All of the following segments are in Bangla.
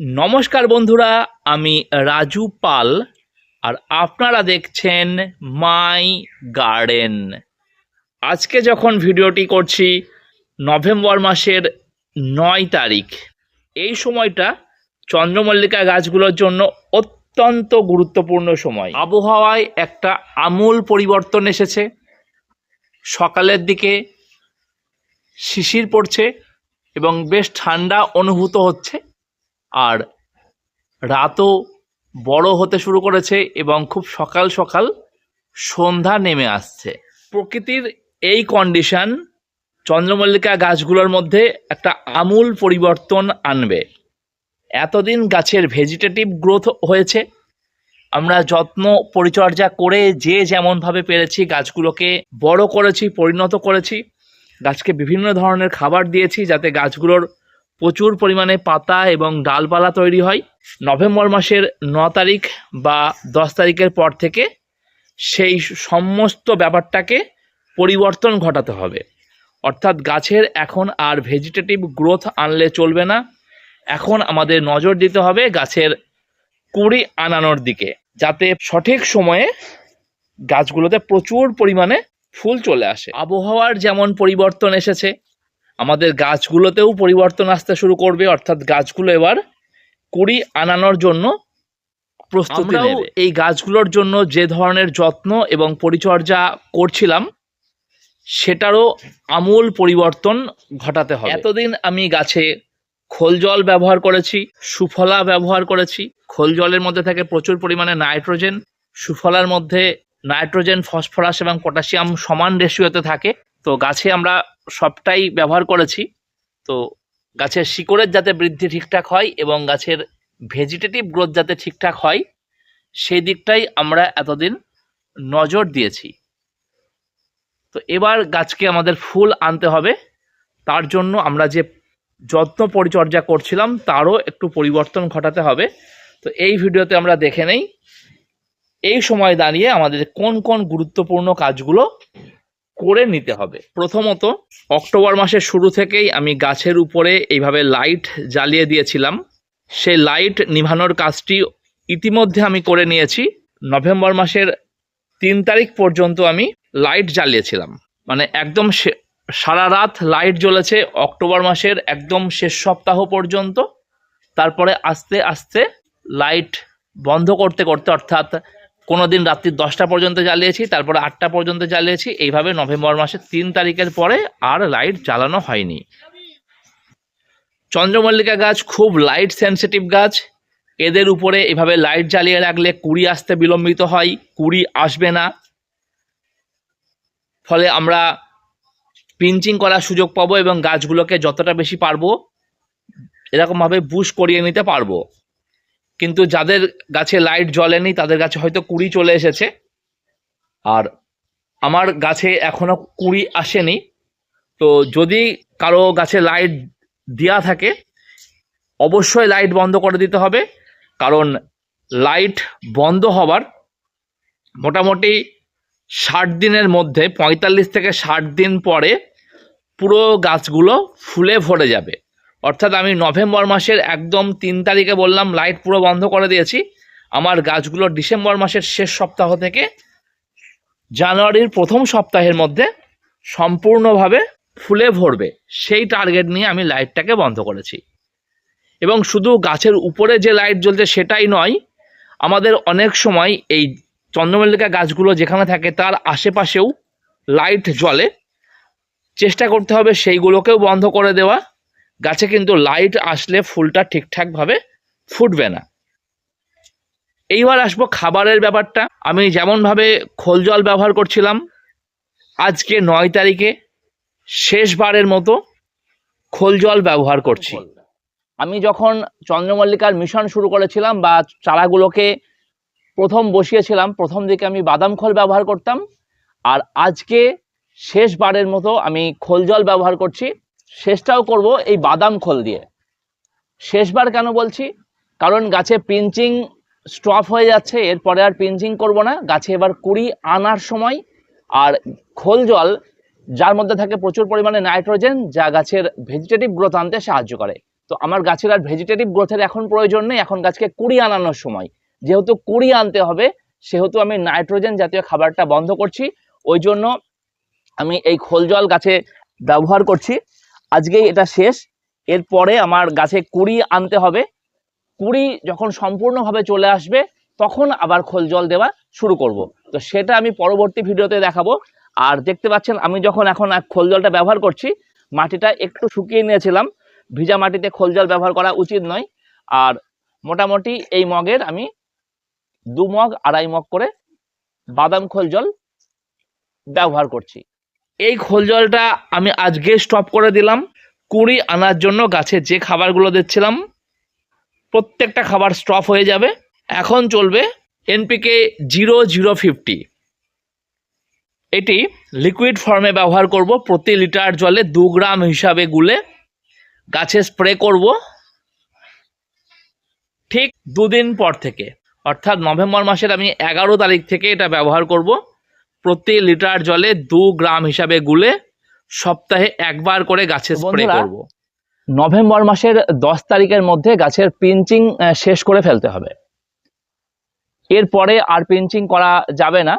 নমস্কার বন্ধুরা, আমি রাজু পাল আর আপনারা দেখছেন মাই গার্ডেন। আজকে যখন ভিডিওটি করছি, নভেম্বর মাসের নয় তারিখ, এই সময়টা চন্দ্রমল্লিকা গাছগুলোর জন্য অত্যন্ত গুরুত্বপূর্ণ সময়। আবহাওয়ায় একটা আমূল পরিবর্তন এসেছে। সকালের দিকে শিশির পড়ছে এবং বেশ ঠান্ডা অনুভূত হচ্ছে। আর রাতও বড় হতে শুরু করেছে এবং খুব সকাল সকাল সন্ধ্যা নেমে আসছে। প্রকৃতির এই কন্ডিশন চন্দ্রমল্লিকা গাছগুলোর মধ্যে একটা আমূল পরিবর্তন আনবে। এতদিন গাছের ভেজিটেটিভ গ্রোথ হয়েছে। আমরা যত্ন পরিচর্যা করে যে যেমনভাবে পেরেছি গাছগুলোকে বড় করেছি, পরিণত করেছি, গাছকে বিভিন্ন ধরনের খাবার দিয়েছি যাতে গাছগুলোর প্রচুর পরিমাণে পাতা এবং ডালপালা তৈরি হয়। নভেম্বর মাসের ন তারিখ বা দশ তারিখের পর থেকে সেই সমস্ত ব্যাপারটাকে পরিবর্তন ঘটাতে হবে। অর্থাৎ গাছের এখন আর ভেজিটেটিভ গ্রোথ আনলে চলবে না। এখন আমাদের নজর দিতে হবে গাছের কুড়ি আনানোর দিকে, যাতে সঠিক সময়ে গাছগুলোতে প্রচুর পরিমাণে ফুল চলে আসে। আবহাওয়ার যেমন পরিবর্তন এসেছে আমাদের গাছগুলোতেও পরিবর্তন আসতে শুরু করবে অর্থাৎ গাছগুলো এবার কুড়ি আনানোর জন্য প্রস্তুতি নেবে। এই গাছগুলোর জন্য যে ধরনের যত্ন এবং পরিচর্যা করছিলাম সেটারও আমূল পরিবর্তন ঘটাতে হবে। এতদিন আমি গাছে খোল জল ব্যবহার করেছি সুফলা ব্যবহার করেছি। খোল জলের মধ্যে থাকে প্রচুর পরিমাণে নাইট্রোজেন। সুফলার মধ্যে নাইট্রোজেন ফসফরাস এবং পটাশিয়াম সমান রেশিওতে থাকে। তো গাছে আমরা সবটাই ব্যবহার করেছি। তো গাছের শিকড়ের যাতে বৃদ্ধি ঠিকঠাক হয় এবং গাছের ভেজিটেটিভ গ্রোথ যাতে ঠিকঠাক হয়, সেই দিকটাই আমরা এতদিন নজর দিয়েছি। তো এবার গাছকে আমাদের ফুল আনতে হবে। তার জন্য আমরা যে যত্ন পরিচর্যা করছিলাম, তারও একটু পরিবর্তন ঘটাতে হবে। তো এই ভিডিওতে আমরা দেখে নেই, এই সময় দাঁড়িয়ে আমাদের কোন কোন গুরুত্বপূর্ণ কাজগুলো করে নিতে হবে। প্রথমত, অক্টোবর মাসের শুরু থেকেই আমি গাছের উপরে এইভাবে লাইট জ্বালিয়ে দিয়েছিলাম। সেই লাইট নিভানোর কাজটি ইতিমধ্যে আমি করে নিয়েছি। নভেম্বর মাসের তিন তারিখ পর্যন্ত আমি লাইট জ্বালিয়েছিলাম। মানে একদম সারা রাত লাইট জ্বলেছে অক্টোবর মাসের একদম শেষ সপ্তাহ পর্যন্ত। তারপরে আস্তে আস্তে লাইট বন্ধ করতে করতে অর্থাৎ কোনো দিন রাত্রি দশটা পর্যন্ত জ্বালিয়েছি তারপরে আটটা পর্যন্ত জ্বালিয়েছি এইভাবে নভেম্বর মাসের তিন তারিখের পরে আর লাইট জ্বালানো হয়নি। চন্দ্রমল্লিকা গাছ খুব লাইট সেনসিটিভ গাছ। এদের উপরে এভাবে লাইট জ্বালিয়ে রাখলে কুড়ি আসতে বিলম্বিত হয়, কুড়ি আসবে না। ফলে আমরা পিঞ্চিং করার সুযোগ পাবো এবং গাছগুলোকে যতটা বেশি পারব, এরকমভাবে বুশ করিয়ে নিতে পারব। কিন্তু যাদের গাছে লাইট জ্বলেনি, তাদের গাছে হয়তো কুড়ি চলে এসেছে। আর আমার গাছে এখনও কুড়ি আসেনি। তো যদি কারও গাছে লাইট দেওয়া থাকে, অবশ্যই লাইট বন্ধ করে দিতে হবে। কারণ লাইট বন্ধ হবার মোটামুটি ষাট দিনের মধ্যে, পঁয়তাল্লিশ থেকে ষাট দিন পরে পুরো গাছগুলো ফুলে ভরে যাবে। অর্থাৎ আমি নভেম্বর মাসের একদম তিন তারিখে বললাম লাইট পুরো বন্ধ করে দিয়েছি। আমার গাছগুলো ডিসেম্বর মাসের শেষ সপ্তাহ থেকে জানুয়ারির প্রথম সপ্তাহের মধ্যে সম্পূর্ণভাবে ফুলে ভরবে। সেই টার্গেট নিয়ে আমি লাইটটাকে বন্ধ করেছি। এবং শুধু গাছের উপরে যে লাইট জ্বলছে সেটাই নয়, আমাদের অনেক সময় এই চন্দ্রমল্লিকা গাছগুলো যেখানে থাকে তার আশেপাশেও লাইট জ্বলে। চেষ্টা করতে হবে সেইগুলোকেও বন্ধ করে দেওয়া। গাছে কিন্তু লাইট আসলে ফুলটা ঠিকঠাকভাবে ফুটবে না। এইবার আসব খাবারের ব্যাপারটা। আমি যেমনভাবে খোল জল ব্যবহার করছিলাম, আজকে নয় তারিখে শেষবারের মতো খোল জল ব্যবহার করছি। আমি যখন চন্দ্রমল্লিকার মিশন শুরু করেছিলাম বা চারাগুলোকে প্রথম বসিয়েছিলাম, প্রথম দিকে আমি বাদাম খোল ব্যবহার করতাম। আর আজকে শেষবারের মতো আমি খোল জল ব্যবহার করছি। শেষটাও করব এই বাদাম খোল দিয়ে। শেষবার কেন বলছি? কারণ গাছে পিঞ্চিং স্টপ হয়ে যাচ্ছে, এরপরে আর পিঞ্চিং করব না। গাছে এবার কুড়ি আনার সময় আর খোল জল, যার মধ্যে থাকে প্রচুর পরিমাণে নাইট্রোজেন, যা গাছের ভেজিটেটিভ গ্রোথ আনতে সাহায্য করে। তো আমার গাছের আর ভেজিটেটিভ গ্রোথের এখন প্রয়োজন নেই, এখন গাছকে কুড়ি আনানোর সময়। যেহেতু কুড়ি আনতে হবে, সেহেতু আমি নাইট্রোজেন জাতীয় খাবারটা বন্ধ করছি। ওই জন্য আমি এই খোল জল গাছে ব্যবহার করছি। আজকেই এটা শেষ। এরপরে আমার গাছে কুড়ি আনতে হবে। কুড়ি যখন সম্পূর্ণভাবে চলে আসবে, তখন আবার খোল জল দেওয়া শুরু করব। তো সেটা আমি পরবর্তী ভিডিওতে দেখাবো। আর দেখতে পাচ্ছেন, আমি যখন এখন খোল জলটা ব্যবহার করছি, মাটিটা একটু শুকিয়ে নিয়েছিলাম। ভিজা মাটিতে খোল জল ব্যবহার করা উচিত নয়। আর মোটামুটি এই মগের আমি দু মগ, আড়াই মগ করে বাদাম খোল জল ব্যবহার করছি। এই খোল জলটা আমি আজকে স্টপ করে দিলাম। কুড়ি আনার জন্য গাছে যে খাবারগুলো দিচ্ছিলাম, প্রত্যেকটা খাবার স্টপ হয়ে যাবে। এখন চলবে এনপিকে জিরো জিরো ফিফটি এটি লিকুইড ফর্মে ব্যবহার করব, প্রতি লিটার জলে দু গ্রাম হিসাবে গুলে গাছে স্প্রে করব। ঠিক দুদিন পর থেকে, অর্থাৎ নভেম্বর মাসের আমি এগারো তারিখ থেকে এটা ব্যবহার করব। প্রতি লিটার জলে দু গ্রাম হিসাবে গুলে সপ্তাহে একবার করে গাছে স্প্রে করব। নভেম্বর মাসের দশ তারিখের মধ্যে গাছের পিঞ্চিং শেষ করে ফেলতে হবে। এরপরে আর পিঞ্চিং করা যাবে না।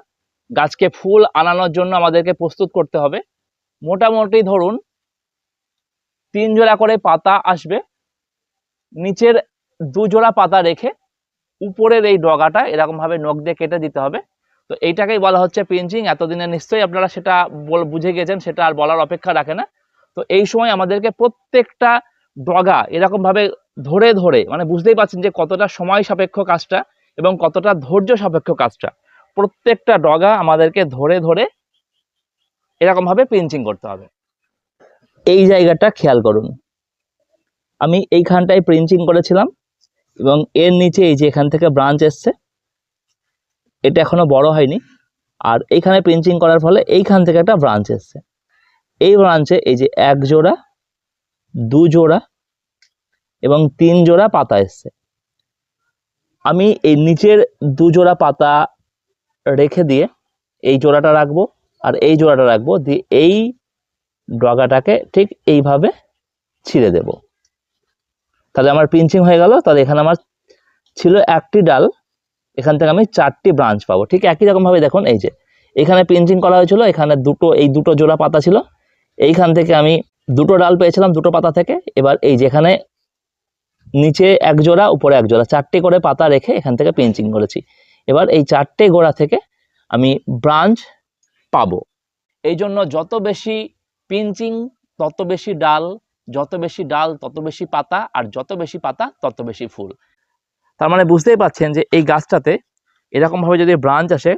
গাছকে ফুল আনানোর জন্য আমাদেরকে প্রস্তুত করতে হবে। মোটামুটি ধরুন তিন জোড়া করে পাতা আসবে। নিচের দু জোড়া পাতা রেখে উপরের এই ডগাটা এরকমভাবে নখ দিয়ে কেটে দিতে হবে। তো এইটাকেই বলা হচ্ছে পিঞ্চিং এতদিনে নিশ্চয়ই আপনারা সেটা বুঝে গেছেন, সেটা আর বলার অপেক্ষা রাখে না। তো এই সময় আমাদেরকে প্রত্যেকটা ডগা এরকমভাবে ধরে ধরে মানে বুঝতেই পারছেন যে কতটা সময় সাপেক্ষ কাজটা এবং কতটা ধৈর্য সাপেক্ষ কাজটা। প্রত্যেকটা ডগা আমাদেরকে ধরে ধরে এরকমভাবে পিঞ্চিং করতে হবে। এই জায়গাটা খেয়াল করুন। আমি এইখানটায় প্রিঞ্চিং করেছিলাম এবং এর নিচে এই যে এখান থেকে ব্রাঞ্চ এসছে এটা এখনও বড় হয়নি। আর এইখানে প্রিঞ্চিং করার ফলে এইখান থেকে একটা ব্রাঞ্চ এসছে। এই ব্রাঞ্চে এই যে এক জোড়া, দু জোড়া এবং তিন জোড়া পাতা এসছে। আমি এই নিচের দু জোড়া পাতা রেখে দিয়ে এই জোড়াটা রাখব আর এই জোড়াটা রাখব দিয়ে এই ডগাটাকে ঠিক এইভাবে ছিঁড়ে দেব। তাহলে আমার পিঞ্চিং হয়ে গেল। তাহলে এখানে আমার ছিল একটি ডাল। এখান থেকে আমি চারটি ব্রাঞ্চ পাবো। ঠিক একই রকমভাবে দেখুন, এই যে, এখানে পিঞ্চিং করা হয়েছিল, এখানে দুটো, এই দুটো জোড়া পাতা ছিল। এইখান থেকে আমি দুটো ডাল পেয়েছিলাম দুটো পাতা থেকে। এবার এই যেখানে নিচে এক জোড়া, উপরে এক জোড়া, চারটে করে পাতা রেখে এখান থেকে পিঞ্চিং করেছি। এবার এই চারটে গোড়া থেকে আমি ব্রাঞ্চ পাবো। এই জন্য যত বেশি পিঞ্চিং তত বেশি ডাল, যত বেশি ডাল, তত বেশি পাতা, আর যত বেশি পাতা, তত বেশি ফুল। তার মানে বুঝতেই পাচ্ছেন যে এই গাছটাতে এরকমভাবে যদি ব্রাঞ্চ আসে,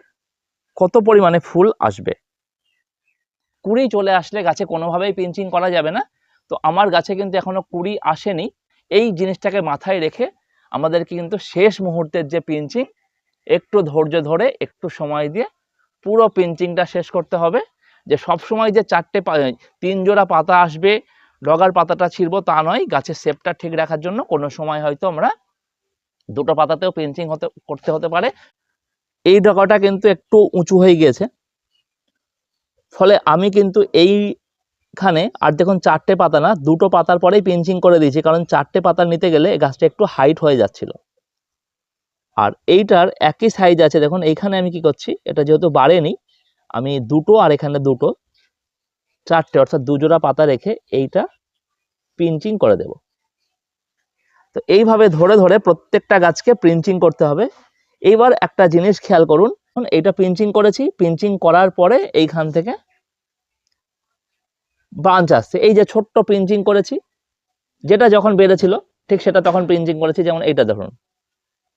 কত পরিমাণে ফুল আসবে? কুড়ি চলে আসলে গাছে কোনোভাবেই পিঞ্চিং করা যাবে না। তো আমার গাছে কিন্তু এখনও কুড়ি আসেনি। এই জিনিসটাকে মাথায় রেখে আমাদেরকে কিন্তু শেষ মুহূর্তের যে পিঞ্চিং একটু ধৈর্য ধরে, একটু সময় দিয়ে পুরো পিঞ্চিংটা শেষ করতে হবে। যে সব সময় যে চারটে তিন জোড়া পাতা আসবে, ডগার পাতাটা ছিঁড়বো তা নয়, গাছের শেপটা ঠিক রাখার জন্য কোনো সময় হয়তো আমরা দুটো পাতাতেও পিঞ্চিং হতে, করতে হতে পারে। এই ডগাটা কিন্তু একটু উঁচু হয়ে গিয়েছে। ফলে আমি কিন্তু এইখানে আর দেখুন চারটে পাতা না, দুটো পাতার পরেই পিঞ্চিং করে দিয়েছি, কারণ চারটে পাতা নিতে গেলে গাছটা একটু হাইট হয়ে যাচ্ছিল। আর এইটার একই সাইজ আছে, দেখুন এইখানে আমি কি করছি, এটা যেহেতু বাড়েনি, আমি দুটো আর এখানে দুটো, চারটে, অর্থাৎ দুজোড়া পাতা রেখে এইটা পিঞ্চিং করে দেব। তো এইভাবে ধরে ধরে প্রত্যেকটা গাছকে পিঞ্চিং করতে হবে। এইবার একটা জিনিস খেয়াল করুন, এইটা পিঞ্চিং করেছি পিঞ্চিং করার পরে এইখান থেকে ব্রাঞ্চ আসছে। এই যে ছোট্ট পিঞ্চিং করেছি, যেটা যখন বেড়েছিল, ঠিক সেটা তখন পিঞ্চিং করেছি, যেমন এইটা ধরুন।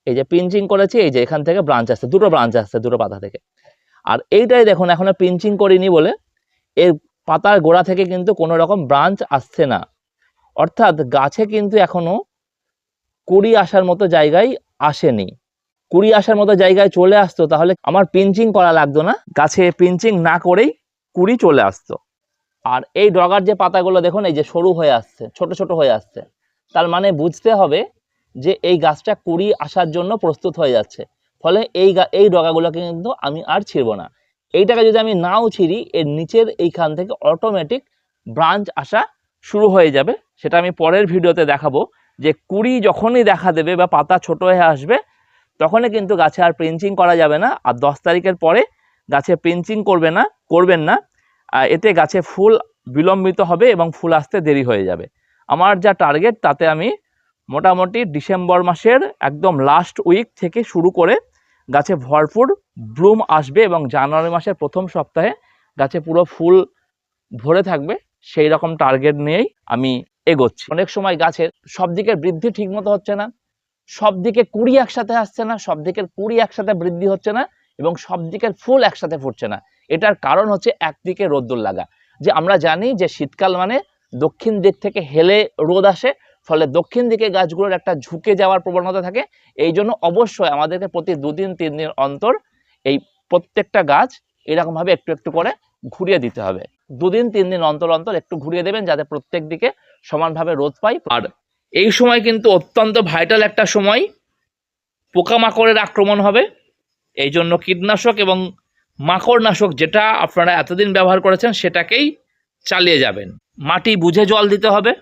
এই যে পিঞ্চিং করেছি, এই যে এখান থেকে ব্রাঞ্চ আসছে, দুটো ব্রাঞ্চ আসছে, দুটো পাতা থেকে। আর এইটাই দেখুন, এখনও পিঞ্চিং করিনি বলে এর পাতার গোড়া থেকে কিন্তু কোনো রকম ব্রাঞ্চ আসছে না। অর্থাৎ গাছে কিন্তু এখনও কুড়ি আসার মতো জায়গায় আসেনি। কুড়ি আসার মতো জায়গায় চলে আসতো, তাহলে আমার পিঞ্চিং করা লাগতো না। গাছে পিঞ্চিং না করেই কুড়ি চলে আসতো। আর এই ডগার যে পাতাগুলো দেখুন, এই যে সরু হয়ে আসছে, ছোট ছোট হয়ে আসছে, তার মানে বুঝতে হবে যে এই গাছটা কুড়ি আসার জন্য প্রস্তুত হয়ে যাচ্ছে। ফলে এই এই ডগাগুলোকে কিন্তু আমি আর ছিঁড়বো না। এইটাকে যদি আমি নাও ছিঁড়ি, এর নিচের এইখান থেকে অটোমেটিক ব্রাঞ্চ আসা শুরু হয়ে যাবে। সেটা আমি পরের ভিডিওতে দেখাবো। যে কুড়ি যখনই দেখা দেবে বা পাতা ছোট হয়ে আসবে, তখনই কিন্তু গাছে আর প্রিঞ্চিং করা যাবে না। আর দশ তারিখের পরে গাছে প্রিঞ্চিং করবে না, করবেন না। এতে গাছে ফুল বিলম্বিত হবে এবং ফুল আসতে দেরি হয়ে যাবে। আমার যা টার্গেট তাতে আমি মোটামুটি ডিসেম্বর মাসের একদম লাস্ট উইক থেকে শুরু করে গাছে ভরপুর ব্লুম আসবে এবং জানুয়ারি মাসের প্রথম সপ্তাহে গাছে পুরো ফুল ভরে থাকবে। সেই রকম টার্গেট নিয়েই আমি এগোচ্ছি। অনেক সময় গাছের সব দিকের বৃদ্ধি ঠিকমতো হচ্ছে না, সব দিকে কুড়ি একসাথে আসছে না, সব দিকের কুড়ি একসাথে বৃদ্ধি হচ্ছে না এবং সব দিকের ফুল একসাথে ফুটছে না। এটার কারণ হচ্ছে একদিকে রোদ্দুর লাগা। যে আমরা জানি যে শীতকাল মানে দক্ষিণ দিক থেকে হেলে রোদ আসে, ফলে দক্ষিণ দিকে গাছগুলোর একটা ঝুঁকে যাওয়ার প্রবণতা থাকে। এই জন্য অবশ্যই আমাদেরকে প্রতি দুদিন, তিন দিন অন্তর এই প্রত্যেকটা গাছ এরকমভাবে একটু একটু করে ঘুরিয়ে দিতে হবে। দুদিন, তিন দিন অন্তর অন্তর একটু ঘুরিয়ে দেবেন যাতে প্রত্যেক দিকে সমানভাবে রোদ পাই। আর এই সময় কিন্তু অত্যন্ত ভাইটাল একটা সময়। পোকামাকড়ের আক্রমণ হবে। এই জন্য কীটনাশক এবং মাকড়নাশক যেটা আপনারা এতদিন ব্যবহার করেছেন সেটাকেই চালিয়ে যাবেন। মাটি বুঝে জল দিতে হবে।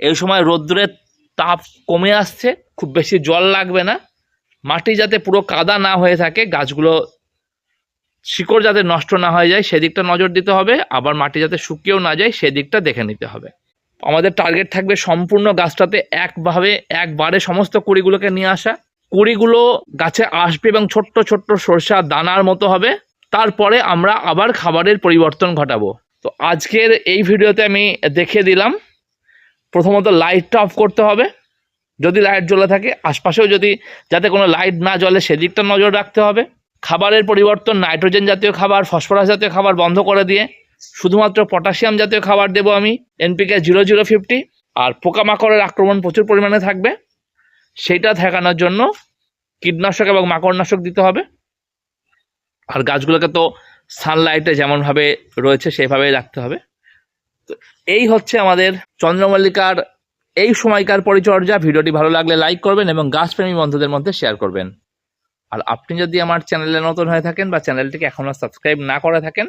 এই সময় রোদ্দুরের তাপ কমে আসছে, খুব বেশি জল লাগবে না। মাটি যাতে পুরো কাদা না হয়ে থাকে, গাছগুলো শিকড় যাতে নষ্ট না হয়ে যায়, সেদিকটা নজর দিতে হবে। আবার মাটি যাতে শুকিয়েও না যায়, সেদিকটা দেখে নিতে হবে। আমাদের টার্গেট থাকবে সম্পূর্ণ গাছটাতে একভাবে, একবারে সমস্ত কুড়িগুলোকে নিয়ে আসা। কুড়িগুলো গাছে আসবে এবং ছোট্ট ছোট্ট সরষা দানার মতো হবে। তারপরে আমরা আবার খাবারের পরিবর্তন ঘটাবো। তো আজকের এই ভিডিওতে আমি দেখিয়ে দিলাম, প্রথমত লাইটটা অফ করতে হবে। যদি লাইট জ্বলে থাকে, আশপাশেও যদি, যাতে কোনো লাইট না জ্বলে, সেদিকটা নজর রাখতে হবে। খাবারের পরিবর্তন নাইট্রোজেন জাতীয় খাবার ফসফরাস জাতীয় খাবার বন্ধ করে দিয়ে শুধুমাত্র পটাশিয়াম জাতীয় খাবার দেবো আমি এনপিকে জিরো জিরো ফিফটি আর পোকামাকড়ের আক্রমণ প্রচুর পরিমাণে থাকবে। সেইটা ঠেকানোর জন্য কীটনাশক এবং মাকড়নাশক দিতে হবে। আর গাছগুলোকে তো সানলাইটে যেমনভাবে রয়েছে, সেইভাবেই রাখতে হবে। তো এই হচ্ছে আমাদের চন্দ্রমল্লিকার এই সময়কার পরিচর্যা। ভিডিওটি ভালো লাগলে লাইক করবেন এবং গাছপ্রেমী বন্ধুদের মধ্যে শেয়ার করবেন। আর আপনি যদি আমার চ্যানেলে নতুন হয়ে থাকেন বা চ্যানেলটিকে এখনও সাবস্ক্রাইব না করে থাকেন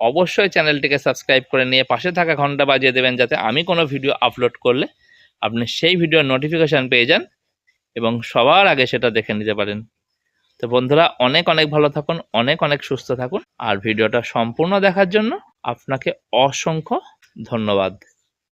অবশ্যই চ্যানেলটিকে সাবস্ক্রাইব করে নিয়ে পাশে থাকা ঘণ্টা বাজিয়ে দেবেন যাতে আমি কোনো ভিডিও আপলোড করলে আপনি সেই ভিডিওর নোটিফিকেশান পেয়ে যান এবং সবার আগে সেটা দেখে নিতে পারেন। তো বন্ধুরা, অনেক অনেক ভালো থাকুন, অনেক অনেক সুস্থ থাকুন, আর ভিডিওটা সম্পূর্ণ দেখার জন্য আপনাকে অসংখ্য ধন্যবাদ।